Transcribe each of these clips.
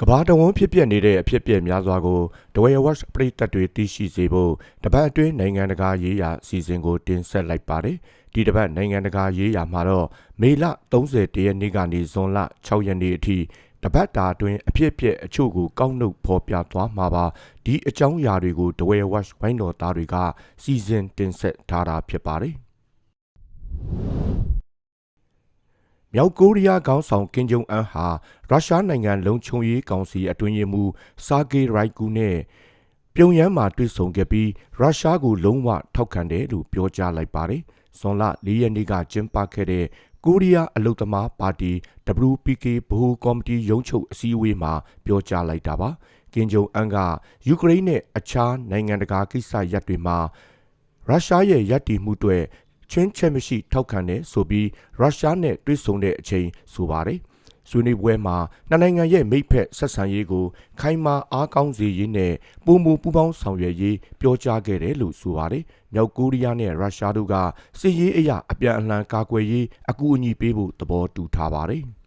ကဘာတဝန်းဖြစ်ပျက်နေတဲ့အဖြစ်အပျက်များစွာကိုဒဝဲဝက်ပရိသတ်တွေသိရှိစေဖို့တပတ်အတွင်းနိုင်ငံတကာရေးရာအစီအစဉ်ကိုတင်ဆက်လိုက်ပါတယ်ဒီတပတ်နိုင်ငံတကာရေးရာမှာတော့မေလ30ရက်နေ့ကနေဇွန်လ6ရက်နေ့အထိတပတ်တာအတွင်းအဖြစ်အပျက်အချို့ကိုကောက်နှုတ်ဖော်ပြသွားမှာပါဒီအကြောင်းအရာတွေကိုဒဝဲဝက်ဝိုင်းတော်သားတွေကစီစဉ်တင်ဆက်ထားတာဖြစ်ပါတယ် မြောက်ကိုရီးယားခေါင်းဆောင်ကင်ဂျုံအန်ဟာရုရှားနိုင်ငံလုံခြုံရေးကောင်စီအတွင်းရေးမှူးဆာဂေးရိုက်ကူနဲ့ပြုံယမ်းမှာတွေ့ဆုံခဲ့ပြီးရုရှားကိုလုံးဝထောက်ခံတယ်လို့ပြောကြားလိုက်ပါတယ်။ဇွန်လ၄ရက်နေ့ကကျင်းပခဲ့တဲ့ကိုရီးယားအလုသမားပါတီ WPK ဗဟိုကော်မတီရုံးချုပ်အစည်းအဝေးမှာပြောကြားလိုက်တာပါ။ကင်ဂျုံအန်ကယူကရိန်းနဲ့အခြားနိုင်ငံတကာကိစ္စရပ်တွေမှာရုရှားရဲ့ရည်တည်မှုတွေ ချင်းချက်မရှိထောက်ခံတယ်ဆိုပြီးရုရှားနဲ့တွေ့ဆုံတဲ့အချိန်ဆိုပါတယ်။ဆွေးနွေးပွဲမှာနှစ်နိုင်ငံရဲ့မိတ်ဖက်ဆက်ဆံရေးကို ခိုင်မာအားကောင်းစေရေးနဲ့ပုံမူပူးပေါင်းဆောင်ရွက်ရေးပြောကြားခဲ့တယ်လို့ဆိုပါတယ်။မြောက်ကိုရီးယားနဲ့ရုရှားတို့ကစစ်ရေးအရာအပြန်အလှန်ကာကွယ်ရေးအကူအညီပေးဖို့သဘောတူထားပါတယ်။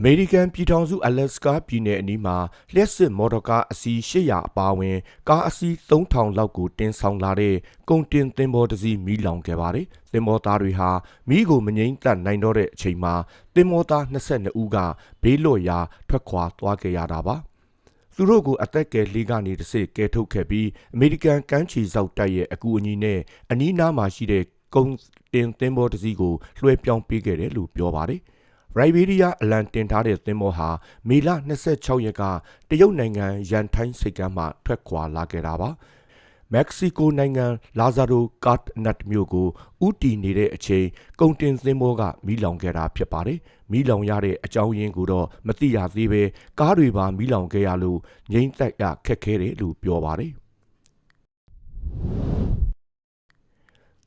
အမေရိကန်ပြည်ထောင်စုအလက်စကာပြည်နယ်အနီးမှာလျှက်စစ်မော်တော်ကားအစီး800အပါအဝင်ကားအစီး3000လောက်ကိုတင်ဆောင်လာတဲ့ကုန်တင်သင်္ဘောတစ်စီးမီးလောင်ခဲ့ပါတယ်။သင်္ဘောသားတွေဟာမီးကိုမငိမ့်သက်နိုင်တော့တဲ့အချိန်မှာသင်္ဘောသား22ဦးကဘေးလွတ်ရာထွက်ခွာသွားခဲ့ရတာပါ။သူတို့ကိုအသက်ကယ်လေးကနေတစ်စိကဲထုတ်ခဲ့ပြီးအမေရိကန်ကမ်းခြေစောက်တပ်ရဲ့အကူအညီနဲ့အနီးနားမှာရှိတဲ့ကုန်တင်သင်္ဘောတစ်စီးကိုလွှဲပြောင်းပေးခဲ့တယ်လို့ပြောပါတယ်။ ရိုက်ဘေးရီးယားအလံတင်ထားတဲ့သင်္ဘောဟာမေလ26ရက်ကတရုတ်နိုင်ငံရန်ထိုင်းစိတ်ကမ်းမှထွက်ခွာလာခဲ့တာပါမက္ကဆီကိုနိုင်ငံလာဇာရိုကာ့နတ်မြို့ကိုဥတီနေတဲ့အချိန်ကုန်တင်သင်္ဘောကမီးလောင်ခဲ့တာဖြစ်ပါတယ်။မီးလောင်ရတဲ့အကြောင်းရင်းကိုတော့မသိရသေးပဲကားတွေပါမီးလောင်ခဲ့ရလို့ငိမ့်သက်ရခက်ခဲတယ်လို့ပြောပါတယ်။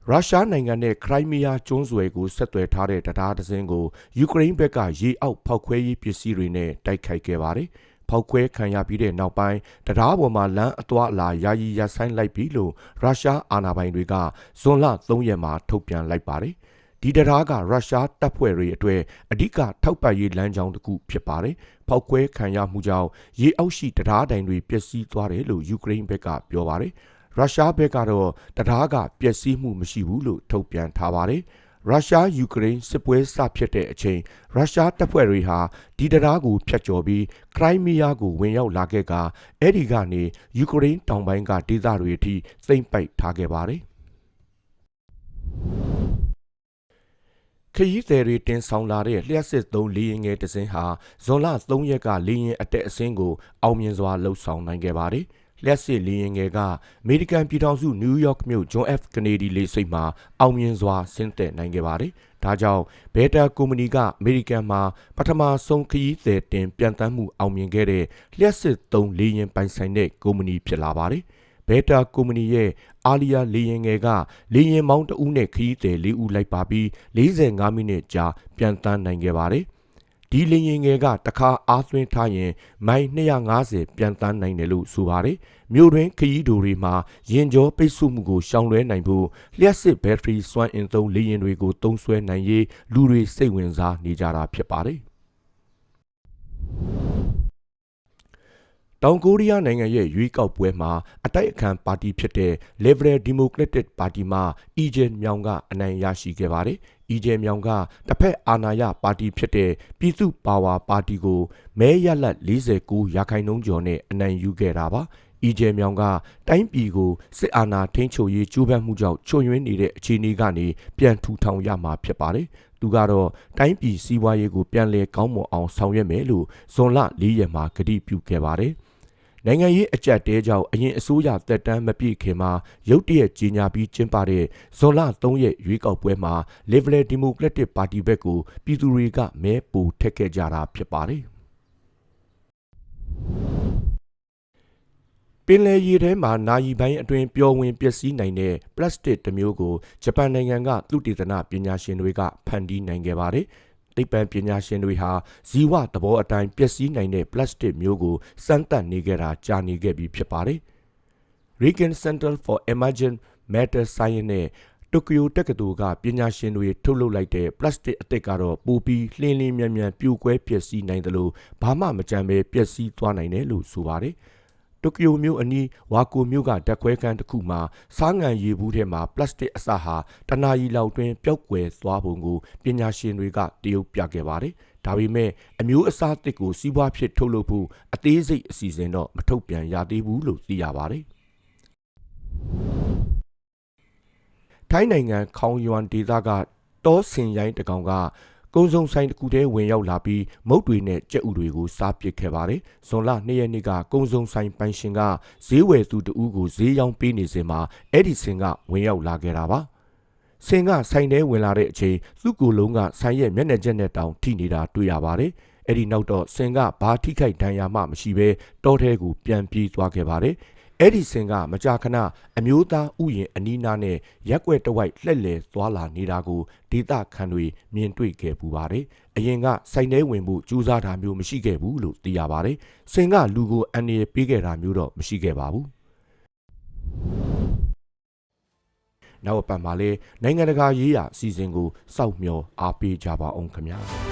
ရုရှားနိုင်ငံနဲ့ခရိုင်းမီးယားကျွန်းဆွယ်ကိုဆက်သွယ်ထားတဲ့တရားတစ်စင်းကိုယူကရိန်းဘက်ကရေအောက်ဖောက်ခွဲရေးပစ္စည်းတွေနဲ့တိုက်ခိုက်ခဲ့ပါတယ်။ဖောက်ခွဲခံရပြီးတဲ့နောက်ပိုင်းတရားပေါ်မှာလမ်းအသွာအလာယာယီရပ်ဆိုင်းလိုက်ပြီလို့ရုရှားအာဏာပိုင်တွေကဇွန်လ3ရက်မှာထုတ်ပြန်လိုက်ပါတယ်။ဒီတရားကရုရှားတပ်ဖွဲ့တွေအတွက်အဓိကထောက်ပံ့ရေးလမ်းကြောင်းတစ်ခုဖြစ်ပါတယ်။ဖောက်ခွဲခံရမှုကြောင့်ရေအောက်ရှိတရားတိုင်တွေပျက်စီးသွားတယ်လို့ယူကရိန်းဘက်ကပြောပါတယ်။ ရုရှားဘက်ကတော့တရားကပျက်စီးမှုမရှိဘူးလို့ထုတ်ပြန်ထားပါတယ်။ရုရှားယူကရိန်းစစ်ပွဲစဖြစ်တဲ့အချိန်ရုရှားတပ်ဖွဲ့တွေဟာဒီတရားကိုဖျက်ကျော်ပြီးခရိုင်းမီးယားကိုဝင်ရောက်လာခဲ့ကအဲ့ဒီကနေယူကရိန်းတောင်ပိုင်းကဒေသတွေအထိသိမ်းပိုက်ထားခဲ့ပါတယ်။ခရီးသည်တွေတင်ဆောင်လာတဲ့လျှက်စစ်သုံးလေယာဉ်ငယ်တစ်စင်းဟာဇွန်လ3ရက်ကလေယာဉ်အတက်အဆင်းကိုအောင်မြင်စွာလှုပ်ဆောင်နိုင်ခဲ့ပါတယ်။ လျှက်စစ်လေယာဉ်ငယ်ကအမေရိကန်ပြည်ထောင်စုနယူးယောက်မြို့ဂျွန် F ကနေဒီလေဆိပ်မှာအောင်မြင်စွာဆင်းသက်နိုင်ခဲ့ပါတယ်။ဒါကြောင့်ဘဲတာကုမ္ပဏီကအမေရိကန်မှာပထမဆုံးခရီးသည်တင်ပြန်တမ်းမှုအောင်မြင်ခဲ့တဲ့လျှက်စစ်သုံးလေယာဉ်ပိုင်ဆိုင်တဲ့ကုမ္ပဏီဖြစ်လာပါတယ်။ဘဲတာကုမ္ပဏီရဲ့အာလီယာလေယာဉ်ငယ်ကလေယာဉ်မောင်းတဦးနဲ့ခရီးသည်၄ဦးလိုက်ပါပြီး45မိနစ်ကြာပြန်တမ်းနိုင်ခဲ့ပါတယ်။ ဒီလင်ရင်ငယ်ကတခါအားသွင်းထားရင် မိုင်250ပြန်တန်းနိုင်တယ်လို့ဆိုပါတယ်မြို့တွင်ခရီးဒိုတွေမှာရင်ကျော်ပိတ်ဆို့မှုကိုရှောင်လွှဲနိုင်ဖို့လျှက်စစ်ဘက်ထရီစွမ်းအင်သုံးလေယာဉ်တွေကိုသုံးစွဲနိုင်ရေးလူတွေစိတ်ဝင်စားနေကြတာဖြစ်ပါတယ် တောင်ကိုရီးယားနိုင်ငံရဲ့ရွေးကောက်ပွဲမှာအတိုက်အခံပါတီဖြစ်တဲ့ Liberal Democratic Party မှအီဂျင်မြောင်ကအနိုင်ရရှိခဲ့ပါတယ်။အီဂျင်မြောင်ကတစ်ဖက်အာဏာရပါတီဖြစ်တဲ့ပြည်သူ့ပါဝါပါတီကိုမဲရလတ်49ရာခိုင်နှုန်းကျော်နဲ့အနိုင်ယူခဲ့တာပါ။အီဂျယ်မြောင်ကတိုင်းပြည်ကိုစစ်အာဏာထိန်းချုပ်ရေးကြိုးပမ်းမှုကြောင့်ချွတ်ယွင်းနေတဲ့အခြေအနေကနေပြန်ထူထောင်ရမှာဖြစ်ပါတယ်။သူကတော့တိုင်းပြည်စီးပွားရေးကိုပြန်လည်ကောင်းမွန်အောင်ဆောင်ရွက်မယ်လို့ဇွန်လ၄ရက်မှာကတိပြုခဲ့ပါတယ်။ နိုင်ငံရေးအကြက်တဲကြောင့်အရင်အစိုးရတက်တမ်းမပြည့်ခင်မှာရုတ်တရက်ကြီးညာပြီးကျင်းပတဲ့ဇွန်လ3ရက်ရွေးကောက်ပွဲမှာ Liberal Democratic Party ဘက်ကိုပြည်သူတွေကမဲပိုထက်ခဲ့ကြတာဖြစ်ပါတယ်ပင်လယ်ရေထဲမှာနာယီပိုင်းအတွင်းပျော်ဝင်ပျက်စီးနိုင်တဲ့ပလတ်စတစ်တစ်မျိုးကိုဂျပန်နိုင်ငံကသုတေသနပညာရှင်တွေကဖန်တီးနိုင်ခဲ့ပါတယ်။ သိပ္ပံပညာရှင်တွေဟာဇီဝသဘောအတိုင်းပျက်စီးနိုင်တဲ့ပလတ်စတစ်မျိုးကိုစမ်းသပ်နေကြတာကြာနေခဲ့ပြီဖြစ်ပါတယ်။ Reagan Center for Emergent Matter Science နဲ့တိုကျိုတက္ကသိုလ်ကပညာရှင်တွေထုတ်လုပ်လိုက်တဲ့ပလတ်စတစ်အသစ်ကတော့ပိုပြီးလှင်းလင်းမြန်မြန်ပြိုကွဲပျက်စီးနိုင်တယ်လို့ဘာမှမကြမ်းပဲပျက်စီးသွားနိုင်တယ်လို့ဆိုပါတယ်။ တိုကျိုမြို့အနီးဝါကိုမြို့ကဓာတ်ခွဲခန်းတစ်ခုမှာစားငံရည်ဘူးထဲမှာပလတ်စတစ်အစဟာတနာရီလောက်တွင်ပျောက်ကွယ်သွားပုံကိုပညာရှင်တွေကတရုပ်ပြခဲ့ပါတယ်။ဒါပေမဲ့အမျိုးအစားအသစ်ကိုစီးပွားဖြစ်ထုတ်လုပ်ဖို့အသေးစိတ်အစီအစဉ်တော့မထုတ်ပြန်ရသေးဘူးလို့သိရပါတယ်။ထိုင်းနိုင်ငံခေါင်ယွမ်ဒေသကတောဆင်ရိုင်းတစ်ကောင်က ကုန်းစုံဆိုင်တစ်ခုတည်းဝင်ရောက်လာပြီးမုတ်တွေနဲ့ကြက်ဥတွေကိုစားပစ်ခဲ့ပါတယ်။ဇွန်လ2ရက်နေ့ကကုန်းစုံဆိုင်ပိုင်ရှင်ကဈေးဝယ်သူတဦးကိုဈေးရောင်းပေးနေစဉ်မှာအဲ့ဒီဆင်ကဝင်ရောက်လာခဲ့တာပါ။ဆင်ကဆိုင်ထဲဝင်လာတဲ့အချိန်သူ့ကိုယ်လုံးကဆိုင်ရဲ့မျက်နှာချက်နဲ့တောင်ထိနေတာတွေ့ရပါတယ်။အဲ့ဒီနောက်တော့ဆင်ကဘာထိခိုက်ဒဏ်ရာမှမရှိဘဲတောထဲကိုပြန်ပြေးသွားခဲ့ပါတယ်။ အဲ့ဒီစင်ကမကြာခဏအမျိုးသားဥယျာဉ်အနီးနားနဲ့ရက်ွက်တစ်ဝိုက်လှက်လေသွားလာနေတာကိုဒေသခံတွေမြင်တွေ့ခဲ့ပူပါတယ်။အရင်ကစိုက်ထဲဝင်ဖို့ကြိုးစားတာမျိုးမရှိခဲ့ဘူးလို့သိရပါတယ်။စင်ကလူကိုအန်ရပေးခဲ့တာမျိုးတော့မရှိခဲ့ပါဘူး။နောက်အပတ်မှာလည်းနိုင်ငံတကာရေးရာအစီအစဉ်ကိုစောက်မျှော်အားပေးကြပါအောင်ခင်ဗျာ။